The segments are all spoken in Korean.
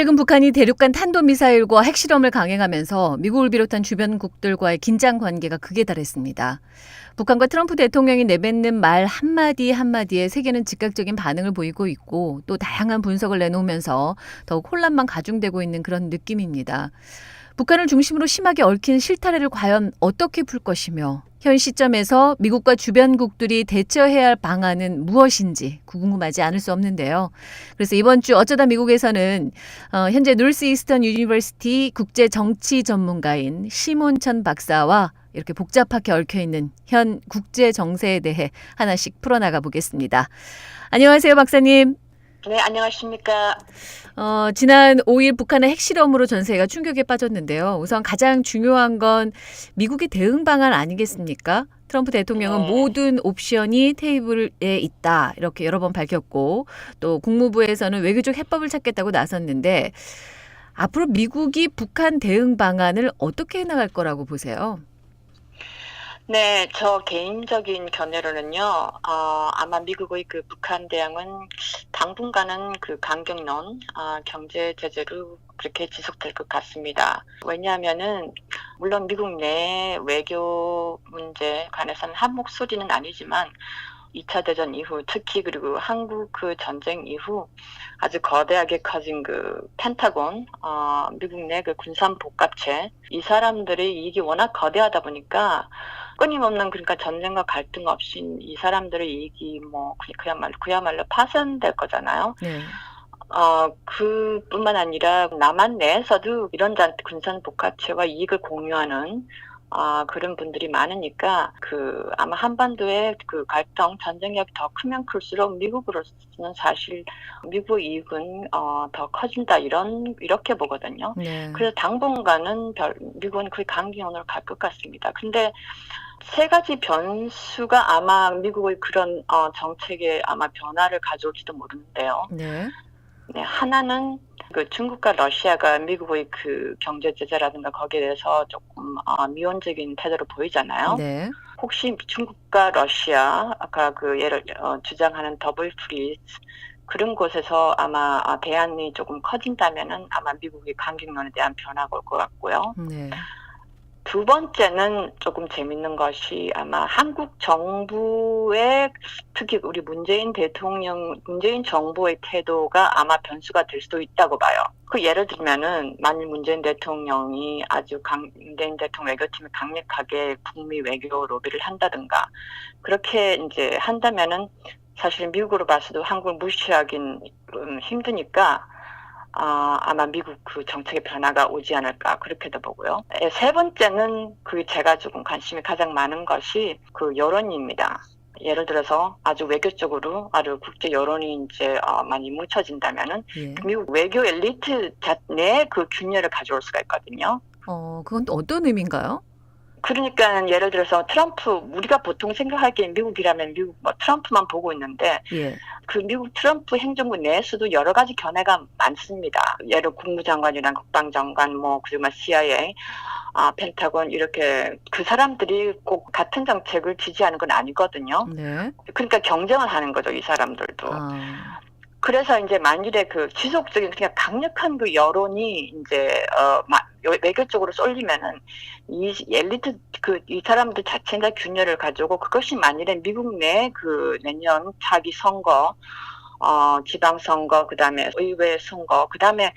최근 북한이 대륙간 탄도미사일과 핵실험을 강행하면서 미국을 비롯한 주변국들과의 긴장 관계가 극에 달했습니다. 북한과 트럼프 대통령이 내뱉는 말 한마디 한마디에 세계는 즉각적인 반응을 보이고 있고 또 다양한 분석을 내놓으면서 더욱 혼란만 가중되고 있는 그런 느낌입니다. 북한을 중심으로 심하게 얽힌 실타래를 과연 어떻게 풀 것이며 현 시점에서 미국과 주변국들이 대처해야 할 방안은 무엇인지 궁금하지 않을 수 없는데요. 그래서 이번 주 어쩌다 미국에서는 어, 현재 놀스 이스턴 유니버시티 국제 정치 전문가인 시몬천 박사와 이렇게 복잡하게 얽혀 있는 현 국제 정세에 대해 하나씩 풀어나가 보겠습니다. 안녕하세요, 박사님. 네, 안녕하십니까. 어, 지난 5일 북한의 핵실험으로 전 세계가 충격에 빠졌는데요. 우선 가장 중요한 건 미국의 대응 방안 아니겠습니까? 트럼프 대통령은 네. 모든 옵션이 테이블에 있다. 이렇게 여러 번 밝혔고 또 국무부에서는 외교적 해법을 찾겠다고 나섰는데 앞으로 미국이 북한 대응 방안을 어떻게 해나갈 거라고 보세요? 네, 저 개인적인 견해로는요, 어, 아마 미국의 그 북한 대응은 당분간은 그 강경론, 아, 경제 제재로 그렇게 지속될 것 같습니다. 왜냐하면은, 물론 미국 내 외교 문제에 관해서는 한 목소리는 아니지만, 2차 대전 이후, 특히 그리고 한국 그 전쟁 이후 아주 거대하게 커진 그 펜타곤, 어, 미국 내 그 군산 복합체, 이 사람들의 이익이 워낙 거대하다 보니까 끊임없는 그러니까 전쟁과 갈등 없이 이 사람들의 이익이 뭐 그- 그야말로 그야말로 파산될 거잖아요. 네. 어 그뿐만 아니라 남한 내에서도 이런 잔 군산 복합체와 이익을 공유하는 아 그런 분들이 많으니까 그 아마 한반도의 그 갈등 전쟁력이 더 크면 클수록 미국으로서는 사실 미국 이익은 어 더 커진다 이런 이렇게 보거든요. 네. 그래서 당분간은 별, 미국은 거의 강경원으로 갈 것 같습니다. 근데 세 가지 변수가 아마 미국의 그런 어, 정책에 아마 변화를 가져올지도 모르는데요. 네. 네, 하나는 그 중국과 러시아가 미국의 그 경제 제재라든가 거기에 대해서 조금 어, 미온적인 태도를 보이잖아요. 네. 혹시 중국과 러시아 아까 그 예를 어, 주장하는 더블 프리즈 그런 곳에서 아마 아, 대안이 조금 커진다면은 아마 미국의 강경론에 대한 변화가 올 것 같고요. 네. 두 번째는 조금 재밌는 것이 아마 한국 정부의 특히 우리 문재인 대통령, 문재인 정부의 태도가 아마 변수가 될 수도 있다고 봐요. 그 예를 들면은 만일 문재인 대통령이 아주 강, 문재인 대통령 외교팀이 강력하게 북미 외교 로비를 한다든가 그렇게 이제 한다면은 사실 미국으로 봐서도 한국을 무시하긴 음, 힘드니까 아, 아마 미국 그 정책의 변화가 오지 않을까 그렇게도 보고요. 예, 세 번째는 그 제가 조금 관심이 가장 많은 것이 그 여론입니다. 예를 들어서 아주 외교적으로 아주 국제 여론이 이제 어, 많이 뭉쳐진다면은 예. 미국 외교 엘리트 내 그 균열을 가져올 수가 있거든요. 어, 그건 또 어떤 의미인가요? 그러니까 예를 들어서 트럼프 우리가 보통 생각하기엔 미국이라면 미국 뭐 트럼프만 보고 있는데 예. 그 미국 트럼프 행정부 내에서도 여러 가지 견해가 많습니다. 예를 국무장관이랑 국방장관, 뭐뭐 CIA, 아 펜타곤 이렇게 그 사람들이 꼭 같은 정책을 지지하는 건 아니거든요. 네. 그러니까 경쟁을 하는 거죠, 이 사람들도. 아. 그래서 이제 만일에 그 지속적인 그냥 강력한 그 여론이 이제 어 마- 외교적으로 쏠리면은 이 엘리트 그 이 사람들 자체가 균열을 가져오고 그것이 만일에 미국 내 그 내년 차기 선거 어 지방선거 그 다음에 의회 선거 그 다음에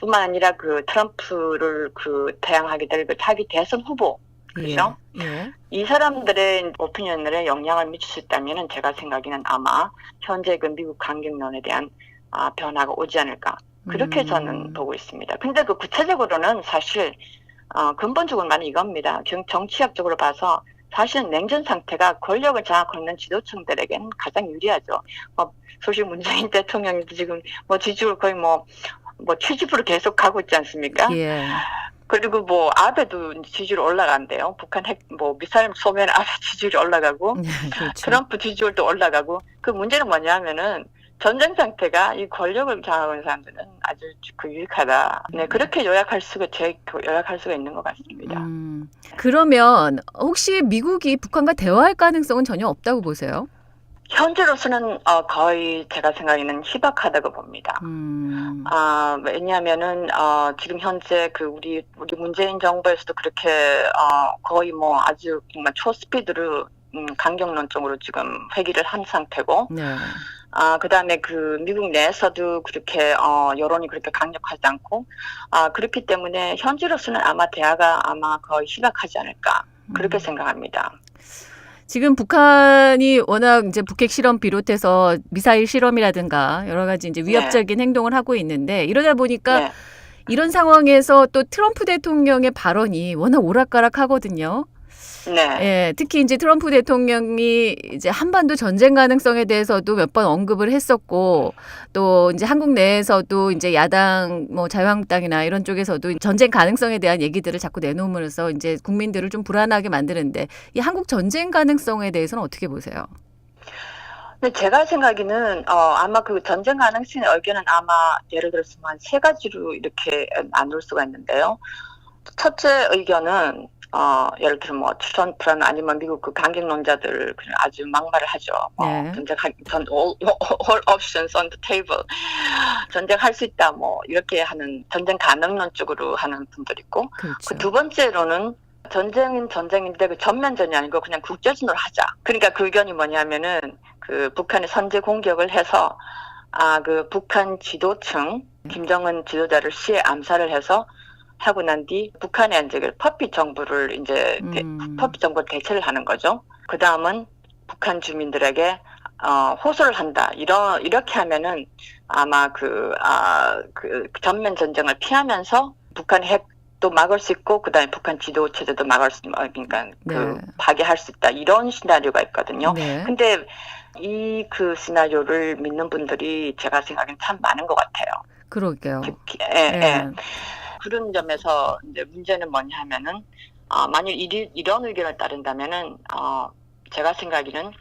뿐만 아니라 그 트럼프를 그 대항하게 될 그 차기 대선 후보 그죠? 예. 예. 이 사람들의 오피니언에 영향을 미칠 수 있다면은 제가 생각에는 아마 현재 그 미국 강경론에 대한 아, 변화가 오지 않을까 그렇게 음. 저는 보고 있습니다. 근데 그 구체적으로는 사실 어, 근본적으로 말은 이겁니다. 경- 정치학적으로 봐서 사실은 냉전 상태가 권력을 장악하고 있는 지도층들에게는 가장 유리하죠. 뭐, 소식 문재인 대통령도 지금 뭐 지지율 거의 뭐, 뭐70% 계속 가고 있지 않습니까? 예. 그리고 뭐 아베도 지지율 올라간대요. 북한 핵 뭐 미사일 쏘면 아베 지지율이 올라가고 네, 그렇죠. 트럼프 지지율도 올라가고 그 문제는 뭐냐면은 전쟁 상태가 이 권력을 장악하는 사람들은 아주 그 유익하다. 네 그렇게 요약할 수가 제 요약할 수가 있는 것 같습니다. 음, 그러면 혹시 미국이 북한과 대화할 가능성은 전혀 없다고 보세요? 현재로서는 어, 거의 제가 생각에는 희박하다고 봅니다. 음. 아, 왜냐하면은, 어, 지금 현재 그 우리, 우리 문재인 정부에서도 그렇게, 어, 거의 뭐 아주 정말 초스피드로, 음, 강경론적으로 지금 회기를 한 상태고, 네. 아, 그 다음에 그 미국 내에서도 그렇게, 어, 여론이 그렇게 강력하지 않고, 아, 그렇기 때문에 현재로서는 아마 대화가 아마 거의 희박하지 않을까, 그렇게 음. 생각합니다. 지금 북한이 워낙 이제 북핵 실험 비롯해서 미사일 실험이라든가 여러 가지 이제 위협적인 행동을 하고 있는데 이러다 보니까 네. 이런 상황에서 또 트럼프 대통령의 발언이 워낙 오락가락 하거든요. 네. 예, 특히 이제 트럼프 대통령이 이제 한반도 전쟁 가능성에 대해서도 몇 번 언급을 했었고 또 이제 한국 내에서도 이제 야당 뭐 자유한국당이나 이런 쪽에서도 전쟁 가능성에 대한 얘기들을 자꾸 내놓으면서 이제 국민들을 좀 불안하게 만드는데 이 한국 전쟁 가능성에 대해서는 어떻게 보세요? 근데 제가 생각에는 어 아마 그 전쟁 가능성의 의견은 아마 예를 들어서 한 세 가지로 이렇게 나눌 수가 있는데요. 첫째 의견은 어 예를 들어 뭐 트럼프라는 아니면 미국 그 강경론자들 그냥 아주 막말을 하죠. 뭐 네. 전쟁할 전 all, all options on the table 전쟁할 수 있다 뭐 이렇게 하는 전쟁 가능론 쪽으로 하는 분들 있고 그렇죠. 그두 번째로는 전쟁은 전쟁인데 그 전면전이 아니고 그냥 국제전으로 하자. 그러니까 그 의견이 뭐냐면은 그 북한이 선제 공격을 해서 아 그 북한 지도층 김정은 지도자를 시해 암살을 해서 하고 난 뒤 북한의 이제 그 퍼피 정부를 이제 대- 음. 퍼피 정부 대체를 하는 거죠. 그 다음은 북한 주민들에게 어, 호소를 한다. 이런 이렇게 하면은 아마 그, 아, 그 전면 전쟁을 피하면서 북한 핵도 막을 수 있고 그 다음에 북한 지도 체제도 막을 수, 어, 그러니까 그 네. 파괴할 수 있다. 이런 시나리오가 있거든요. 네. 근데 이 그 시나리오를 믿는 분들이 제가 생각엔 참 많은 것 같아요. 그러게요. 특히 예, 예. 예. 그런 점에서 이제 문제는 뭐냐 하면은 어, 만약 이, 이런 의견을 따른다면은 어, 제가 생각에는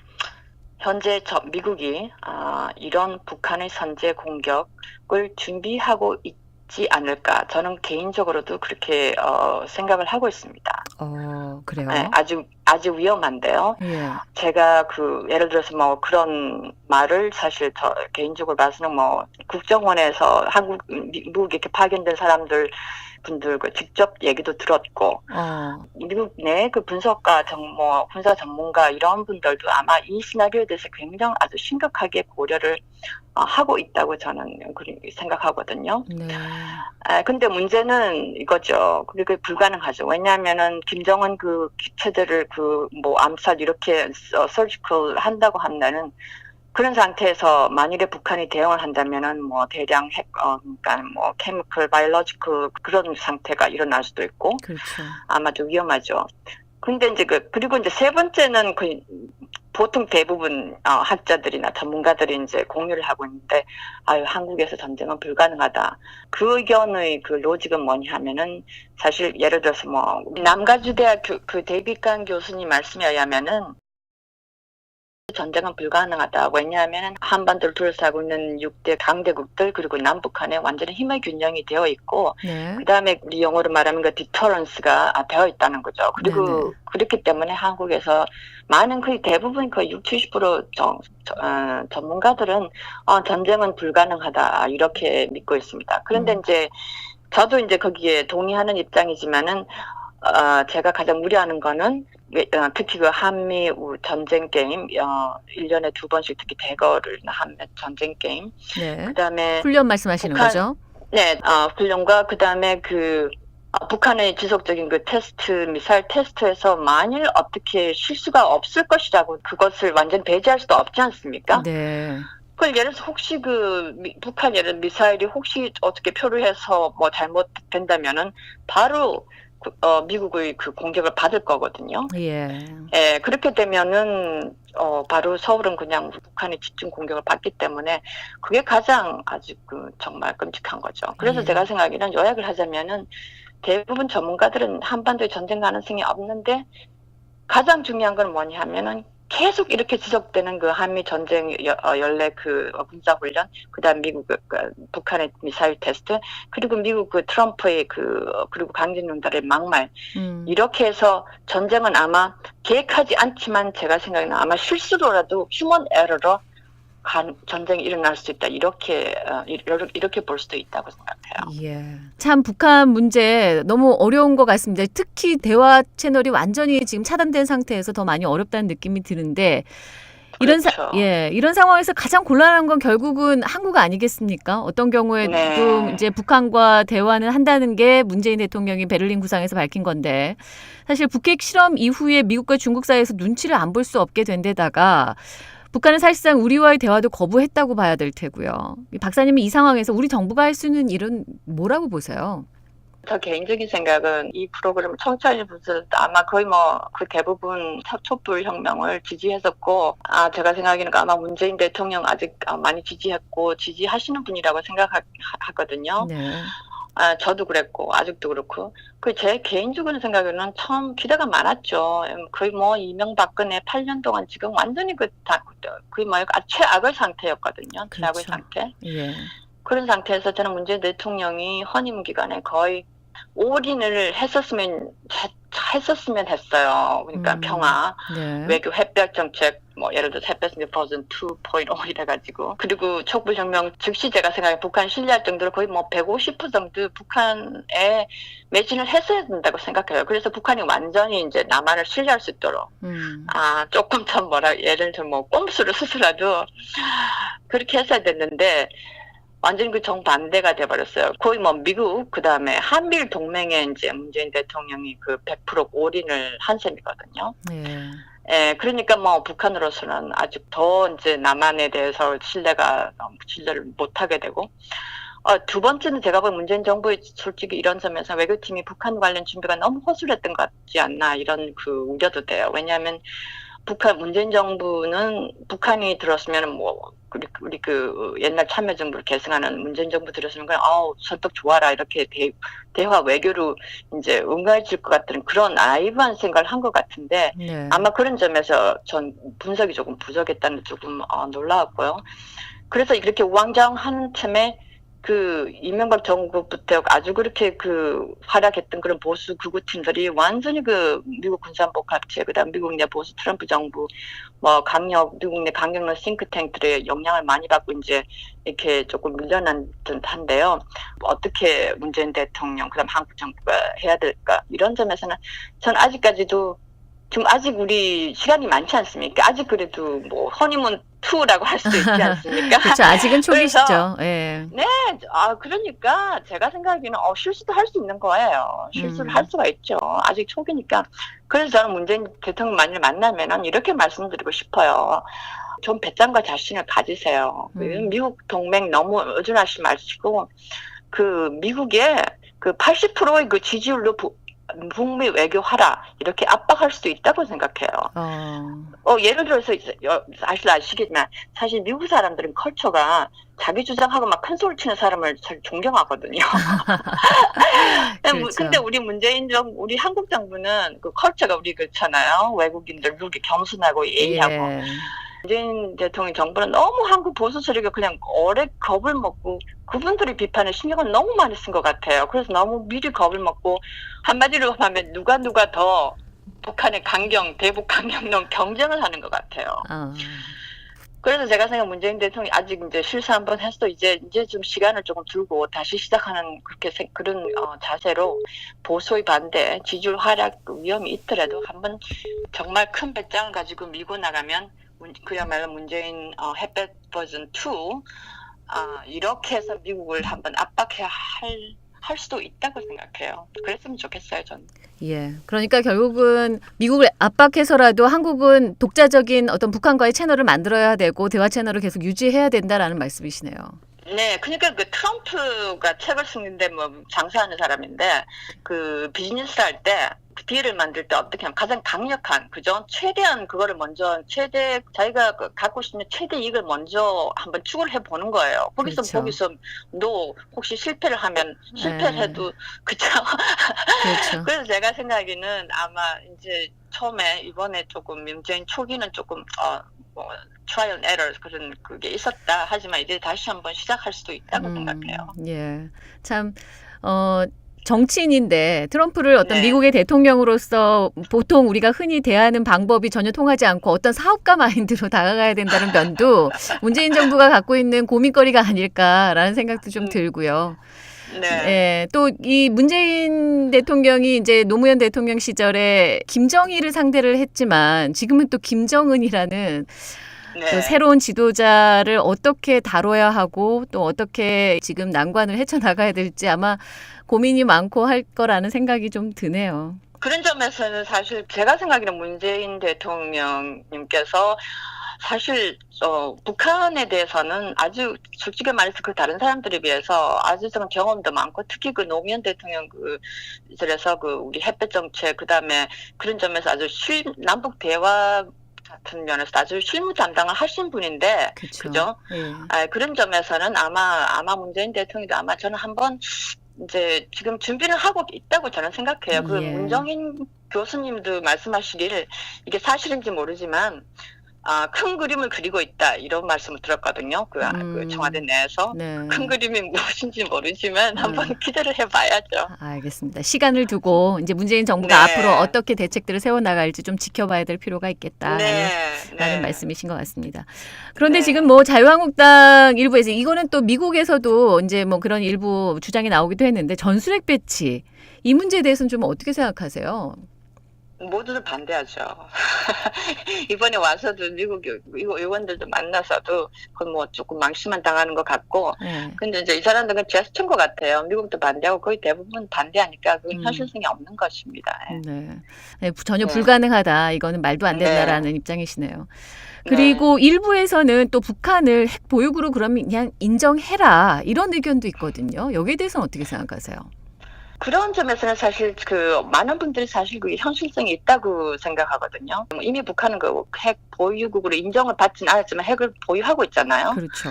현재 저 미국이 아, 이런 북한의 선제 공격을 준비하고 있지 않을까 저는 개인적으로도 그렇게 어, 생각을 하고 있습니다. 어, 그래요? 예, 아주 아주 위험한데요. 예. 제가 그 예를 들어서 뭐 그런 말을 사실 저 개인적으로 봐서는 뭐 국정원에서 한국 미국 이렇게 파견된 사람들 분들 그 직접 얘기도 들었고 어, 미국 내 그 분석가 정뭐 군사 전문가 이런 분들도 아마 이 시나리오에 대해서 굉장히 아주 심각하게 고려를 어, 하고 있다고 저는 생각하거든요. 네. 아, 근데 문제는 이거죠. 그게 불가능하죠. 왜냐하면은 김정은 그 체제를 그뭐 암살 이렇게 어, 서지컬 한다고 한다는 그런 상태에서 만일에 북한이 대응을 한다면은 뭐 대량 핵, 어, 그러니까 뭐 케미컬, 바이올로지컬 그런 상태가 일어날 수도 있고 그렇죠. 아마도 위험하죠. 근데 이제 그 그리고 이제 세 번째는 그 보통 대부분 어, 학자들이나 전문가들이 이제 공유를 하고 있는데 아유 한국에서 전쟁은 불가능하다. 그 의견의 그 로직은 뭐냐 하면은 사실 예를 들어서 뭐 남가주대학 교, 그 데이비칸 교수님 말씀에 의하면은 전쟁은 불가능하다. 왜냐하면 한반도를 둘러싸고 있는 6대 강대국들 그리고 남북한에 완전히 힘의 균형이 되어 있고 네. 그 다음에 우리 영어로 말하면 그 디터런스가 되어 있다는 거죠. 그리고 네네. 그렇기 때문에 한국에서 많은 거의 대부분 거의 60, 70% 정, 저- 어, 전문가들은 어, 전쟁은 불가능하다 이렇게 믿고 있습니다. 그런데 음. 이제 저도 이제 거기에 동의하는 입장이지만은 어, 제가 가장 우려하는 거는 특히 그 한미우 전쟁 게임 어, 1년에 두 번씩 특히 대거를 한미 전쟁 게임 네. 그다음에 훈련 말씀하시는 북한- 거죠? 네, 어, 훈련과 그 다음에 그 어, 북한의 지속적인 그 테스트, 미사일 테스트에서 만일 어떻게 실수가 없을 것이라고 그것을 완전 배제할 수도 없지 않습니까? 네. 그걸 예를 들어서 혹시 그 미- 북한 예를 미사일이 혹시 어떻게 표류해서 뭐 잘못된다면은 바로 그, 어, 미국의 그 공격을 받을 거거든요. 예. 예, 그렇게 되면은, 어, 바로 서울은 그냥 북한이 집중 공격을 받기 때문에 그게 가장 아주 그 정말 끔찍한 거죠. 그래서 예. 제가 생각에는 요약을 하자면은 대부분 전문가들은 한반도에 전쟁 가능성이 없는데 가장 중요한 건 뭐냐 하면은 계속 이렇게 지속되는 그 한미 전쟁 여- 어, 연례 그 군사 훈련, 그다음 미국 그, 그 북한의 미사일 테스트, 그리고 미국 그 트럼프의 그 어, 그리고 강진용달의 막말 음. 이렇게 해서 전쟁은 아마 계획하지 않지만 제가 생각에는 아마 실수로라도 휴먼 에러로 간, 전쟁이 일어날 수 있다 이렇게 어, 이렇게, 이렇게 볼 수도 있다고 생각해요. 예. 참 북한 문제 너무 어려운 것 같습니다. 특히 대화 채널이 완전히 지금 차단된 상태에서 더 많이 어렵다는 느낌이 드는데 이런 사, 그렇죠. 예, 이런 상황에서 가장 곤란한 건 결국은 한국 아니겠습니까? 어떤 경우에도 네. 이제 북한과 대화는 한다는 게 문재인 대통령이 베를린 구상에서 밝힌 건데 사실 북핵 실험 이후에 미국과 중국 사이에서 눈치를 안 볼 수 없게 된 데다가 북한은 사실상 우리와의 대화도 거부했다고 봐야 될 테고요. 이 박사님이 이 상황에서 우리 정부가 할 수 있는 일은 뭐라고 보세요? 저 개인적인 생각은 이 프로그램 청취자분들 아마 거의 뭐 그 대부분 촛불 혁명을 지지했었고 아 제가 생각에는 아마 문재인 대통령 아직 아, 많이 지지했고 지지하시는 분이라고 생각하거든요. 네. 아 저도 그랬고 아직도 그렇고 그 제 개인적인 생각에는 참 기대가 많았죠. 음, 거의 뭐 이명박근혜 8년 동안 지금 완전히 그 다, 거의 뭐 아, 최악의 상태였거든요. 최악의 그렇죠. 상태. 예. 그런 상태에서 저는 문재인 대통령이 헌임 기간에 거의 올인을 했었으면 했, 했었으면 했어요. 그러니까 음. 평화, 네. 외교 햇볕 정책, 뭐 예를 들어서 햇볕 버전 2.0 이래가지고 그리고 촛불혁명 즉시 제가 생각해 북한 신뢰할 정도로 거의 뭐 150% 정도 북한에 매진을 했어야 된다고 생각해요. 그래서 북한이 완전히 이제 남한을 신뢰할 수 있도록 음. 아, 조금 더 뭐라, 예를 들어 뭐, 꼼수를 쓰더라도, 그렇게 했어야 됐는데, 완전히 그 정반대가 돼버렸어요. 거의 뭐, 미국, 그 다음에 한미일 동맹에 이제 문재인 대통령이 그 100% 올인을 한 셈이거든요. 예. 예, 그러니까 뭐, 북한으로서는 아직 더 이제 남한에 대해서 신뢰가, 어, 신뢰를 못하게 되고, 어, 두 번째는 제가 보기엔 문재인 정부의 솔직히 이런 점에서 외교팀이 북한 관련 준비가 너무 허술했던 것 같지 않나 이런 그 우려도 돼요. 왜냐하면 북한 문재인 정부는 북한이 들었으면 뭐 우리, 우리 그 옛날 참여정부를 계승하는 문재인 정부 들었으면 그냥 아우 설득 좋아라 이렇게 대, 대화 외교로 이제 응해질 것 같은 그런 나이브한 생각을 한 것 같은데 네. 아마 그런 점에서 전 분석이 조금 부족했다는 데 조금 어, 놀라웠고요. 그래서 이렇게 우왕좌왕하는 틈에 그 이명박 정부부터 아주 그렇게 그 활약했던 그런 보수 극우 팀들이 완전히 그 미국 군산복 합체 그다음 미국 내 보수 트럼프 정부 뭐 강력 미국 내 강력한 싱크탱크들의 영향을 많이 받고 이제 이렇게 조금 밀려난 듯한데요. 어떻게 문재인 대통령 그다음 한국 정부가 해야 될까 이런 점에서는 전 아직까지도 지금 아직 우리 시간이 많지 않습니까? 아직 그래도 뭐 허니문 2라고 할 수도 있지 않습니까? 그렇죠. 아직은 초기시죠. 예. 아 그러니까 제가 생각하기에는 어, 실수도 할 수 있는 거예요. 실수를 음. 할 수가 있죠. 아직 초기니까. 그래서 저는 문재인 대통령 만일 만나면은 이렇게 말씀드리고 싶어요. 좀 배짱과 자신을 가지세요. 음. 미국 동맹 너무 의존하지 마시고 그 미국의 그 80%의 그 지지율로 부- 북미 외교하라 이렇게 압박할 수도 있다고 생각해요. 어. 어, 예를 들어서, 사실 아시겠지만, 사실 미국 사람들은 컬처가 자기 주장하고 막 큰 소리 치는 사람을 잘 존경하거든요. 그렇죠. 근데 우리 문재인 정, 우리 한국 정부는 그 컬처가 우리 그렇잖아요. 외국인들, 미국이 겸손하고 예의하고. 예. 문재인 대통령 정부는 너무 한국 보수 세력이 그냥 오래 겁을 먹고 그분들이 비판에 신경을 너무 많이 쓴 것 같아요. 그래서 너무 미리 겁을 먹고 한마디로 하면 누가 누가 더 북한의 강경, 대북 강경론 경쟁을 하는 것 같아요. 어. 그래서 제가 생각 문재인 대통령이 아직 이제 실수 한번 했어 이제 이제 좀 시간을 조금 두고 다시 시작하는 그렇게 생- 그런 어, 자세로 보수의 반대, 지지율 하락 위험이 있더라도 한번 정말 큰 배짱을 가지고 밀고 나가면 문- 그야말로 문재인 어, 햇볕 버전 2 아, 이렇게 해서 미국을 한번 압박해야 할, 할 수도 있다고 생각해요. 그랬으면 좋겠어요, 저는. 예. 그러니까 결국은 미국을 압박해서라도 한국은 독자적인 어떤 북한과의 채널을 만들어야 되고 대화 채널을 계속 유지해야 된다라는 말씀이시네요. 네, 그러니까 그 트럼프가 책을 쓰는데 뭐 장사하는 사람인데 그 비즈니스 할 때 딜을 만들 때 어떻게 하면 가장 강력한 그죠? 최대한 그거를 먼저 최대 자기가 그 갖고 싶은 최대 이익을 먼저 한번 추구를 해보는 거예요. 거기서 그렇죠. 거기서 너 혹시 실패를 하면 실패를 네. 해도 그죠? 그렇죠. 그래서 제가 생각에는 아마 이제 처음에 이번에 조금 문재인 초기는 조금 어, 뭐 트라이얼 에러 그런 그게 있었다 하지만 이제 다시 한번 시작할 수도 있다고 음, 생각해요. 예. 참, 어, 정치인인데 트럼프를 어떤 네. 미국의 대통령으로서 보통 우리가 흔히 대하는 방법이 전혀 통하지 않고 어떤 사업가 마인드로 다가가야 된다는 면도 문재인 정부가 갖고 있는 고민거리가 아닐까라는 생각도 좀 음. 들고요. 네. 예, 또이 문재인 대통령이 이제 노무현 대통령 시절에 김정일을 상대를 했지만 지금은 또 김정은이라는 네. 또 새로운 지도자를 어떻게 다뤄야 하고 또 어떻게 지금 난관을 헤쳐나가야 될지 아마 고민이 많고 할 거라는 생각이 좀 드네요. 그런 점에서는 사실 제가 생각에는 문재인 대통령님께서 사실 어, 북한에 대해서는 아주 솔직히 말해서 그 다른 사람들에 비해서 아주 좀 경험도 많고 특히 그 노무현 대통령 그 그래서 그 우리 햇볕 정책 그다음에 그런 점에서 아주 실 남북 대화 같은 면에서 아주 실무 담당을 하신 분인데 그렇죠. 그죠? 예. 아, 그런 점에서는 아마 아마 문재인 대통령도 아마 저는 한번 이제 지금 준비를 하고 있다고 저는 생각해요. 그 예. 문정인 교수님도 말씀하시길 이게 사실인지 모르지만 아, 큰 그림을 그리고 있다 이런 말씀을 들었거든요. 그, 아, 그 음. 청와대 내에서 네. 큰 그림이 무엇인지 모르지만 음. 한번 기대를 해봐야죠. 아, 알겠습니다. 시간을 두고 이제 문재인 정부가 네. 앞으로 어떻게 대책들을 세워 나갈지 좀 지켜봐야 될 필요가 있겠다. 네, 라는 네. 말씀이신 것 같습니다. 그런데 네. 지금 뭐 자유한국당 일부에서 이거는 또 미국에서도 이제 뭐 그런 일부 주장이 나오기도 했는데 전술핵 배치 이 문제에 대해서는 좀 어떻게 생각하세요? 모두들 반대하죠. 이번에 와서도 미국 의원들도 만나서도 그건 뭐 조금 망신만 당하는 것 같고 네. 근데 이제 이 사람들은 제스처인 것 같아요. 미국도 반대하고 거의 대부분 반대하니까 그건 음. 현실성이 없는 것입니다. 예. 네. 네, 전혀 네. 불가능하다. 이거는 말도 안 된다라는 입장이시네요. 그리고 일부에서는 또 북한을 핵 보유국으로 그러면 그냥 인정해라 이런 의견도 있거든요. 여기에 대해서는 어떻게 생각하세요? 그런 점에서는 사실 그 많은 분들이 사실 그 현실성이 있다고 생각하거든요. 이미 북한은 그 핵 보유국으로 인정을 받지는 않았지만 핵을 보유하고 있잖아요. 그렇죠.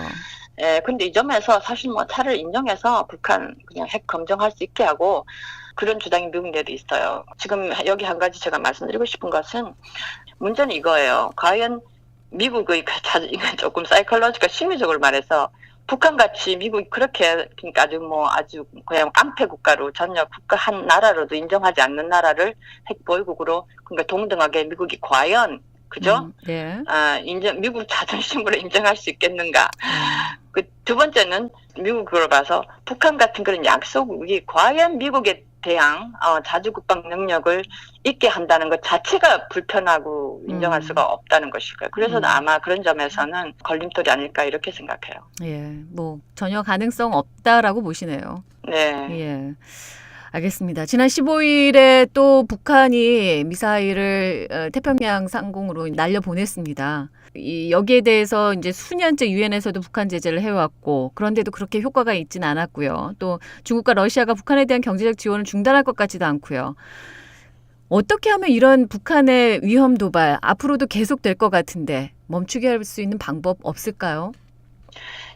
예, 근데 이 점에서 사실 뭐 차를 인정해서 북한 그냥 핵 검증할 수 있게 하고 그런 주장이 미국 내도 있어요. 지금 여기 한 가지 제가 말씀드리고 싶은 것은 문제는 이거예요. 과연 미국의 그 자- 이건 조금 사이클로지가 심리적으로 말해서 북한 같이 미국이 그렇게 그러니까 아주 뭐 아주 그냥 깡패 국가로 전혀 국가 한 나라로도 인정하지 않는 나라를 핵 보유국으로 그러니까 동등하게 미국이 과연 그죠? 음, 네. 아 인정 미국 자존심으로 인정할 수 있겠는가? 음, 그두 번째는 미국으로 봐서 북한 같은 그런 약소국이 과연 미국에 대한 어, 자주국방 능력을 있게 한다는 것 자체가 불편하고 인정할 음. 수가 없다는 것이고요. 그래서 음. 아마 그런 점에서는 걸림돌이 아닐까 이렇게 생각해요. 예, 뭐 전혀 가능성 없다라고 보시네요. 네. 예. 알겠습니다. 지난 15일에 또 북한이 미사일을 어, 태평양 상공으로 날려 보냈습니다. 이 여기에 대해서 이제 수년째 유엔에서도 북한 제재를 해왔고 그런데도 그렇게 효과가 있지는 않았고요. 또 중국과 러시아가 북한에 대한 경제적 지원을 중단할 것 같지도 않고요. 어떻게 하면 이런 북한의 위험 도발 앞으로도 계속될 것 같은데 멈추게 할 수 있는 방법 없을까요?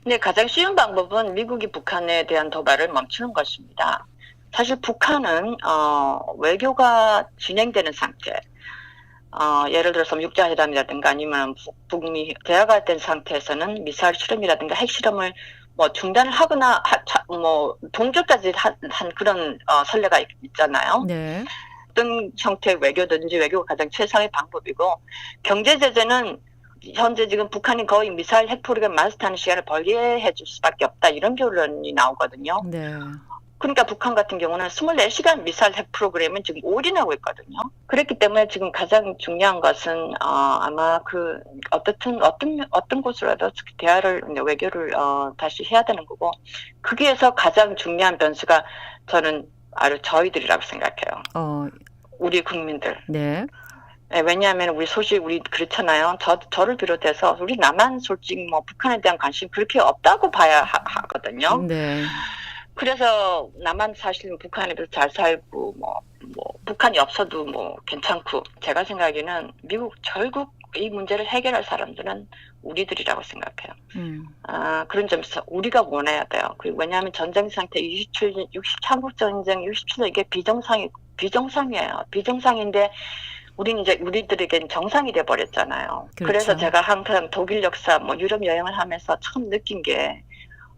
근데 가장 쉬운 방법은 미국이 북한에 대한 도발을 멈추는 것입니다. 사실 북한은 어, 외교가 진행되는 상태, 어, 예를 들어서 육자회담이라든가 아니면 북- 북미 대화가 된 상태에서는 미사일 실험이라든가 핵 실험을 뭐 중단을 하거나 하- 자- 뭐 동결까지 한, 한 그런 어, 선례가 있- 있잖아요. 네. 어떤 형태의 외교든지 외교가 가장 최상의 방법이고 경제 제재는 현재 지금 북한이 거의 미사일 핵 프로그램 마스터하는 시간을 벌게 해줄 수밖에 없다 이런 결론이 나오거든요. 네. 그러니까 북한 같은 경우는 24시간 미사일 핵 프로그램은 지금 올인하고 있거든요. 그렇기 때문에 지금 가장 중요한 것은 어, 아마 그 어떻든 어떤 어떤 곳으로라도 대화를 외교를 어, 다시 해야 되는 거고 거기에서 가장 중요한 변수가 저는 아주 저희들이라고 생각해요. 어, 우리 국민들. 네. 예, 왜냐하면 우리 소식 우리 그렇잖아요. 저 저를 비롯해서 우리 남한 솔직히 뭐 북한에 대한 관심 그렇게 없다고 봐야 하, 거든요 네. 그래서 남한 사실 북한에 비해서 잘 살고 뭐 뭐 북한이 없어도 뭐 괜찮고 제가 생각에는 미국 결국 이 문제를 해결할 사람들은 우리들이라고 생각해요. 음. 아, 그런 점에서 우리가 원해야 돼요. 그리고 왜냐하면 전쟁 상태 67년, 60, 한국 전쟁 67년 이게 비정상이, 비정상이에요. 비정상인데 우리는 이제 우리들에겐 정상이 돼 버렸잖아요. 그렇죠. 그래서 제가 항상 독일 역사, 뭐 유럽 여행을 하면서 처음 느낀 게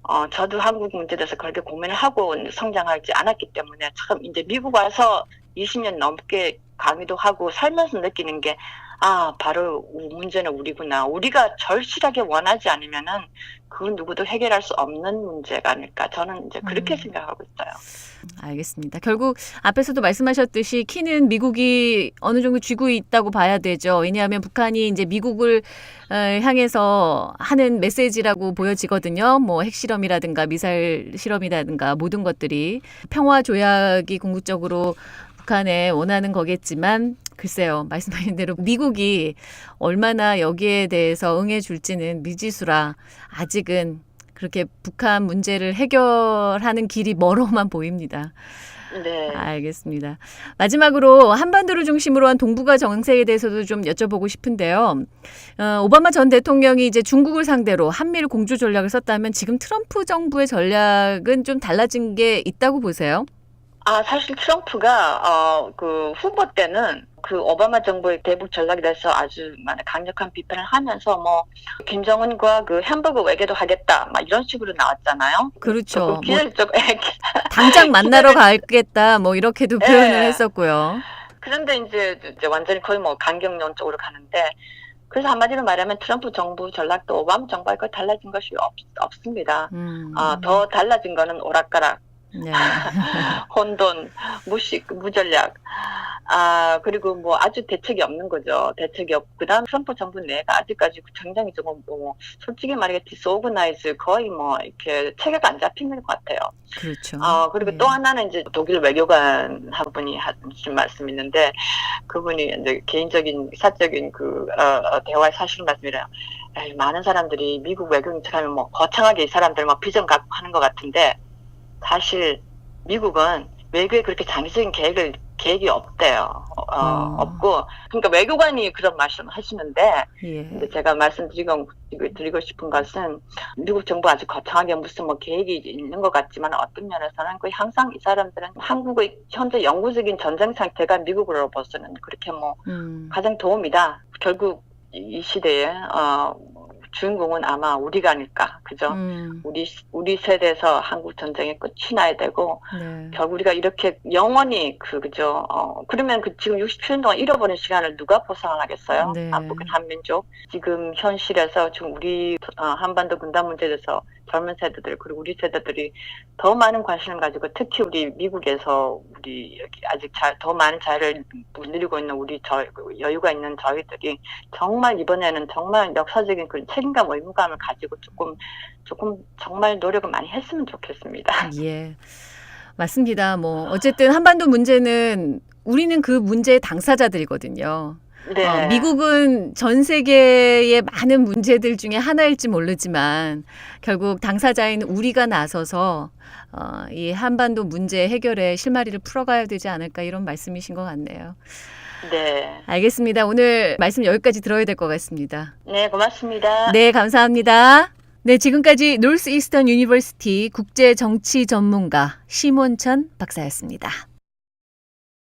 어, 저도 한국 문제에 대해서 그렇게 고민을 하고 성장하지 않았기 때문에 참 이제 미국 와서 20년 넘게 강의도 하고 살면서 느끼는 게 아, 바로 우- 문제는 우리구나. 우리가 절실하게 원하지 않으면은 그건 누구도 해결할 수 없는 문제가 아닐까. 저는 이제 그렇게 음. 생각하고 있어요. 알겠습니다. 결국 앞에서도 말씀하셨듯이 키는 미국이 어느 정도 쥐고 있다고 봐야 되죠. 왜냐하면 북한이 이제 미국을 어, 향해서 하는 메시지라고 보여지거든요. 뭐 핵실험이라든가 미사일 실험이라든가 모든 것들이 평화 조약이 궁극적으로 북한에 원하는 거겠지만 글쎄요 말씀하신 대로 미국이 얼마나 여기에 대해서 응해줄지는 미지수라 아직은 그렇게 북한 문제를 해결하는 길이 멀어만 보입니다. 네. 알겠습니다. 마지막으로 한반도를 중심으로 한 동북아 정세에 대해서도 좀 여쭤보고 싶은데요. 어, 오바마 전 대통령이 이제 중국을 상대로 한미일 공조 전략을 썼다면 지금 트럼프 정부의 전략은 좀 달라진 게 있다고 보세요? 아, 사실 트럼프가, 어, 그 후보 때는 그 오바마 정부의 대북 전략에 대해서 아주 많은 강력한 비판을 하면서 뭐, 김정은과 그 햄버거 외교도 하겠다, 막 이런 식으로 나왔잖아요. 그렇죠. 조금 뭐 기술적, 당장 만나러 가겠다 뭐 이렇게도 네. 표현을 했었고요. 그런데 이제, 이제 완전히 거의 뭐 강경론 쪽으로 가는데, 그래서 한마디로 말하면 트럼프 정부 전략도 오바마 정부와 달라진 것이 없, 없습니다. 음. 아, 더 달라진 거는 오락가락, 네. 혼돈, 무식, 무전략. 아, 그리고 뭐 아주 대책이 없는 거죠. 대책이 없고. 그 다음 트럼프 정부 내가 아직까지 굉장히 조금 뭐, 솔직히 말해 디스오그나이즈 거의 뭐, 이렇게 체계가 안 잡히는 것 같아요. 그렇죠. 어, 그리고 네. 또 하나는 이제 독일 외교관 한 분이 하신 말씀이 있는데, 그분이 이제 개인적인, 사적인 그, 어, 어, 대화의 사실 말씀이래요. 에이, 많은 사람들이 미국 외교인 척하면 뭐, 거창하게 이 사람들 뭐 비전 갖고 하는 것 같은데, 사실 미국은 외교에 그렇게 장기적인 계획을, 계획이 없대요. 어, 음. 없고, 그러니까 외교관이 그런 말씀을 하시는데, 예. 근데 제가 말씀드리고 드리고 싶은 것은 미국 정부 아주 거창하게 무슨 뭐 계획이 있는 것 같지만 어떤 면에서는 거의 항상 이 사람들은 한국의 현재 영구적인 전쟁 상태가 미국으로 봐서는 그렇게 뭐 음. 가장 도움이다. 결국 이- 이 시대에 어 주인공은 아마 우리가 아닐까, 그죠? 음. 우리 우리 세대에서 한국 전쟁이 끝이 나야 되고 네. 결국 우리가 이렇게 영원히 그 그죠? 어 그러면 그 지금 67년 동안 잃어버린 시간을 누가 보상을 하겠어요? 네. 남북한 한민족 지금 현실에서 지금 우리 어, 한반도 분단 문제에 대해서 젊은 세대들 그리고 우리 세대들이 더 많은 관심을 가지고 특히 우리 미국에서 우리 아직 자, 더 많은 자유를 못 누리고 있는 우리 저 여유가 있는 저희들이 정말 이번에는 정말 역사적인 그런 책임감 의무감을 가지고 조금 조금 정말 노력을 많이 했으면 좋겠습니다. 예. 맞습니다. 뭐 어쨌든 한반도 문제는 우리는 그 문제의 당사자들이거든요. 네. 어, 미국은 전 세계의 많은 문제들 중에 하나일지 모르지만 결국 당사자인 우리가 나서서 어, 이 한반도 문제 해결에 실마리를 풀어가야 되지 않을까 이런 말씀이신 것 같네요. 네. 알겠습니다. 오늘 말씀 여기까지 들어야 될 것 같습니다. 네, 고맙습니다. 네, 감사합니다. 네, 지금까지 노스 이스턴 유니버시티 국제 정치 전문가 심원천 박사였습니다.